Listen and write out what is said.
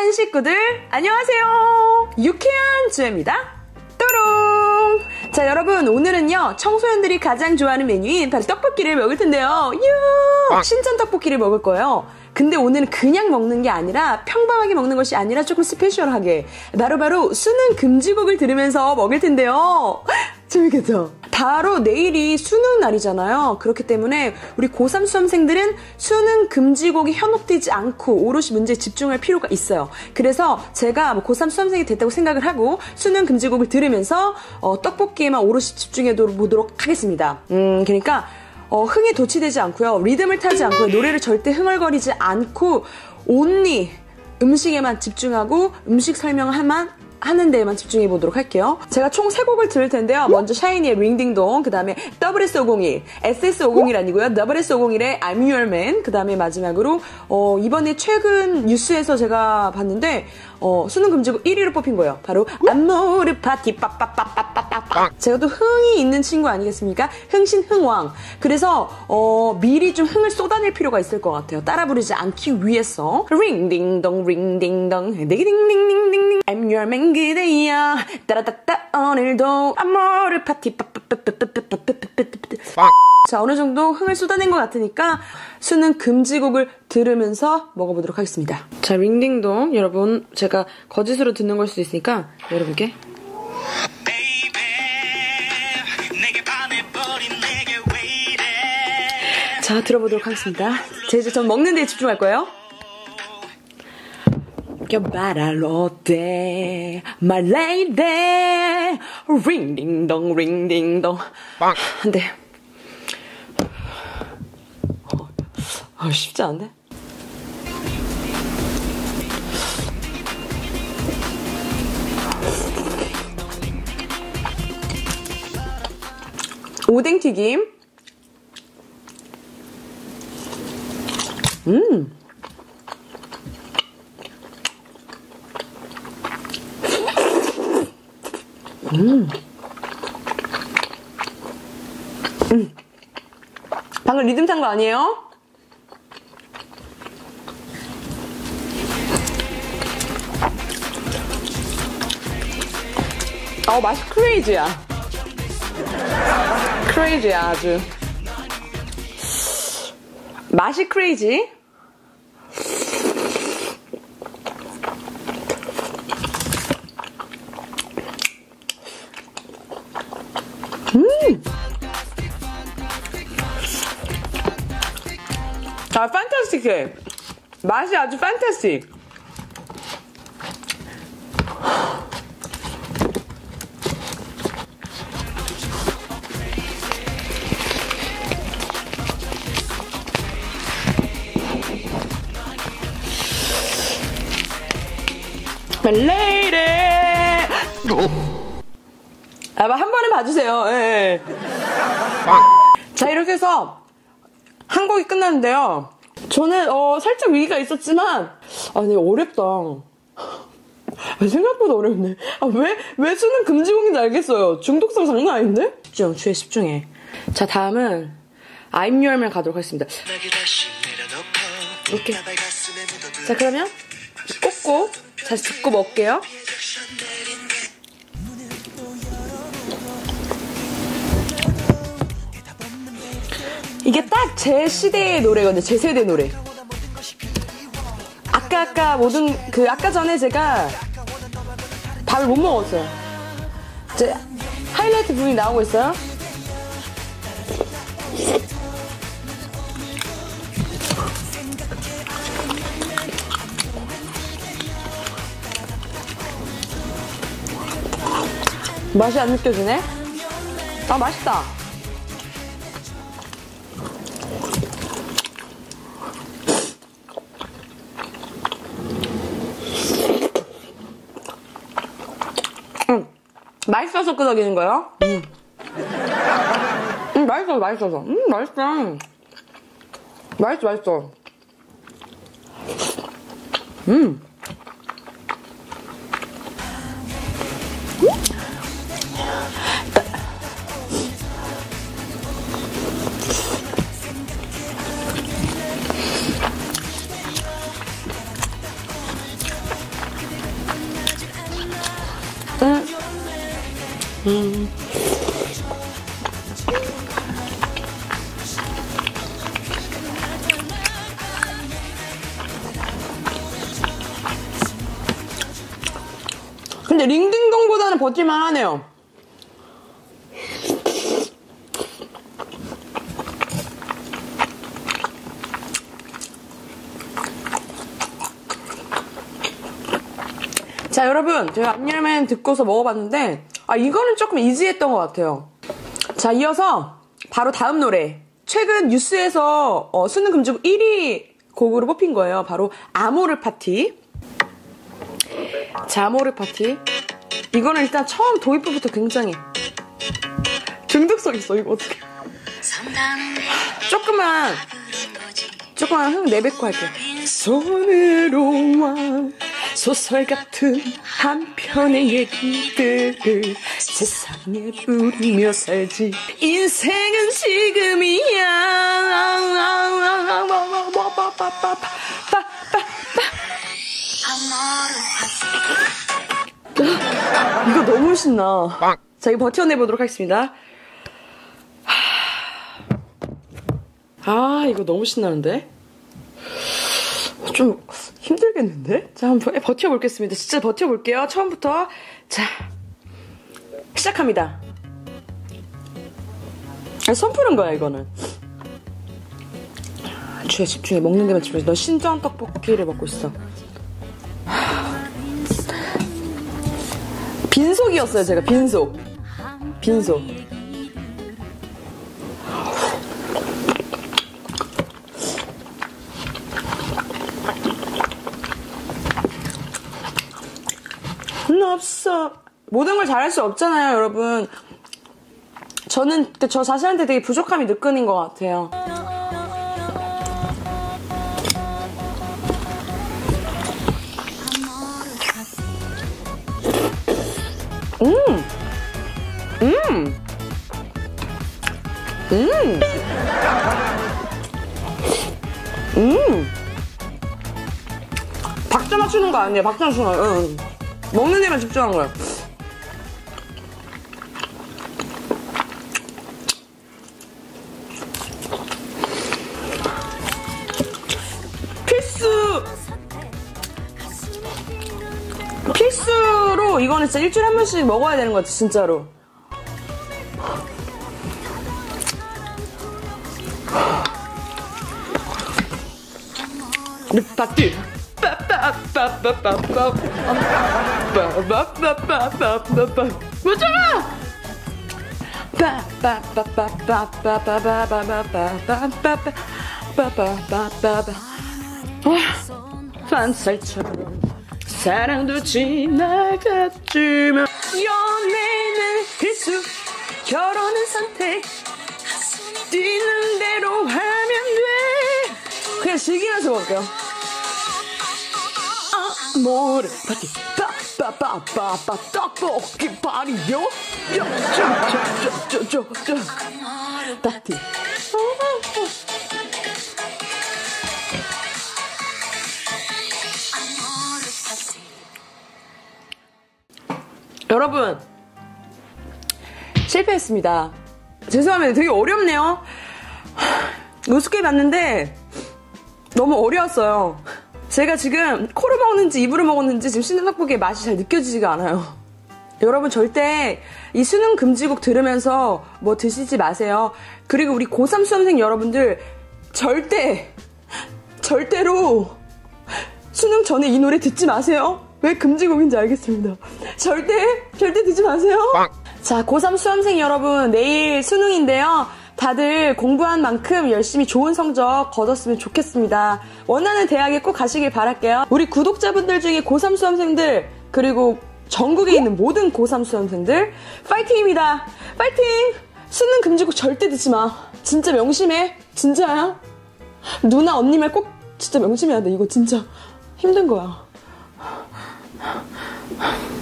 짠 식구들 안녕하세요. 유쾌한 주입니다. 또롱. 자 여러분 오늘은요 청소년들이 가장 좋아하는 메뉴인 바로 떡볶이를 먹을 텐데요. 유 신전 떡볶이를 먹을 거예요. 근데 오늘은 그냥 먹는 게 아니라 평범하게 먹는 것이 아니라 조금 스페셜하게 바로바로 수능 금지곡을 들으면서 먹을 텐데요. 재밌겠죠? 바로 내일이 수능 날이잖아요. 그렇기 때문에 우리 고3 수험생들은 수능 금지곡이 현혹되지 않고 오롯이 문제에 집중할 필요가 있어요. 그래서 제가 뭐 고3 수험생이 됐다고 생각을 하고 수능 금지곡을 들으면서 어, 떡볶이에만 오롯이 집중해 보도록 하겠습니다. 음, 그러니까 어, 흥에 도취되지 않고요. 리듬을 타지 않고요. 노래를 절대 흥얼거리지 않고 온리 음식에만 집중하고 음식 설명만 하는 데에만 집중해 보도록 할게요. 제가 총 3곡을 들을 텐데요. 먼저 샤이니의 링딩동, 그 다음에 WS501, SS501 아니고요. WS501의 I'm Your Man, 그 다음에 마지막으로 어, 이번에 최근 뉴스에서 제가 봤는데 어, 수능 금지곡 1위로 뽑힌 거예요. 바로 안무르 파티 빠빠빠빠빠빠빠. 제가 또 흥이 있는 친구 아니겠습니까? 흥신 흥왕. 그래서 어, 미리 좀 흥을 쏟아낼 필요가 있을 것 같아요. 따라 부르지 않기 위해서. 링딩동 링딩동 딩딩딩딩딩 I'm your man 그대여 따라따따 오늘도 안무를 파티 자 어느 정도 흥을 쏟아낸 것 같으니까 수능 금지곡을 들으면서 먹어보도록 하겠습니다 자 링딩동 여러분 제가 거짓으로 듣는 걸 수도 있으니까 여러분께 자 들어보도록 하겠습니다 제 이제 전 먹는 데 집중할 거예요 talking about it all day, my lady. Ring ding dong, ring ding dong. 빵. 근데 어, 어, 쉽지 않네. 오뎅 튀김. 음. 음. 음. 방금 리듬 탄 거 아니에요? 어, 맛이 크레이지야. 크레이지야, 아주. 맛이 크레이지. 아, 판타스틱해. 맛이 아주 판타스틱. 레이레 아, 한 번에 봐주세요. 예, 예. 자, 이렇게 해서 한 곡이 끝났는데요. 저는, 어, 살짝 위기가 있었지만, 아, 네, 어렵다. 아, 생각보다 어렵네. 아, 왜, 왜 수능 금지곡인지 알겠어요. 중독성 장난 아닌데? 집중, 주에 집중해. 자, 다음은, I'm Your Man 가도록 하겠습니다. 이렇게. 자, 그러면, 꽂고, 다시 듣고 먹게요. 이게 딱 제 시대의 노래거든요. 제 세대 노래. 아까 아까 모든 그 아까 전에 제가 밥을 못 먹었어요. 제 하이라이트 부분이 나오고 있어요. 맛이 안 느껴지네? 아, 맛있다. 맛있어서 끄덕이는 거예요? 음. 음, 맛있어, 맛있어서. 음, 맛있어. 맛있어, 맛있어. 음. 음. 근데 링딩동보다는 버틸만 하네요. 자, 여러분. 제가 앞열맨 듣고서 먹어봤는데, 아, 이거는 조금 이지했던 것 같아요. 자, 이어서 바로 다음 노래. 최근 뉴스에서 어, 수능 금지곡 1위 곡으로 뽑힌 거예요. 바로 아모르 파티. 자, 아모르 파티. 이거는 일단 처음 도입부부터 굉장히 중독성 있어, 이거 어떻게. 조금만, 조금만 흥 내뱉고 할게요. 손으로와 소설 같은 한 편의 얘기들을 세상에 부르며 살지 인생은 지금이야 이거 너무 신나 자 이거 버텨내보도록 하겠습니다 아 이거 너무 신나는데 좀 힘들겠는데? 자, 한번 버텨보겠습니다. 진짜 버텨볼게요. 처음부터. 자, 시작합니다. 아, 손 푸는 거야, 이거는. 집중해, 집중해. 먹는 데만 집중해. 너 신장 떡볶이를 먹고 있어. 빈속이었어요, 제가. 빈속. 빈속. 없어. 모든 걸 잘할 수 없잖아요, 여러분. 저는 저 자신한테 되게 부족함이 느껴진 것 같아요. 음! 음! 음! 음! 박자 맞추는 거 아니에요, 박자 맞추는 거. 응. 먹는 데만 집중한. 필 이거는 진짜 일주일에 한 번씩 먹어야 되는 것 같아, 진짜로. 르파티! 반살처럼 사랑도 지나갔지만 연애는 필수 결혼은 선택. 뛰는 대로 하면 돼. 그냥 즐기면서 먹을게요. 모래 파티. 빠빠빠빠빠 떡볶이 파리요? 쪼쪼쪼쪼쪼 파티 여러분 실패했습니다 죄송합니다 되게 어렵네요 우습게 봤는데 너무 어려웠어요 제가 지금 코로 먹는지 입으로 먹었는지 지금 신는 떡볶이의 맛이 잘 느껴지지가 않아요. 여러분 절대 이 수능 금지곡 들으면서 뭐 드시지 마세요. 그리고 우리 고3 수험생 여러분들 절대 절대로 수능 전에 이 노래 듣지 마세요. 왜 금지곡인지 알겠습니다. 절대 절대 듣지 마세요. 자, 고3 수험생 여러분 내일 수능인데요. 다들 공부한 만큼 열심히 좋은 성적 거뒀으면 좋겠습니다. 원하는 대학에 꼭 가시길 바랄게요. 우리 구독자분들 중에 고3 수험생들, 그리고 전국에 있는 모든 고3 수험생들, 파이팅입니다. 파이팅! 수능 금지곡 절대 듣지 마. 진짜 명심해. 진짜야. 누나, 언니 말 꼭 진짜 명심해야 돼. 이거 진짜 힘든 거야. Huh?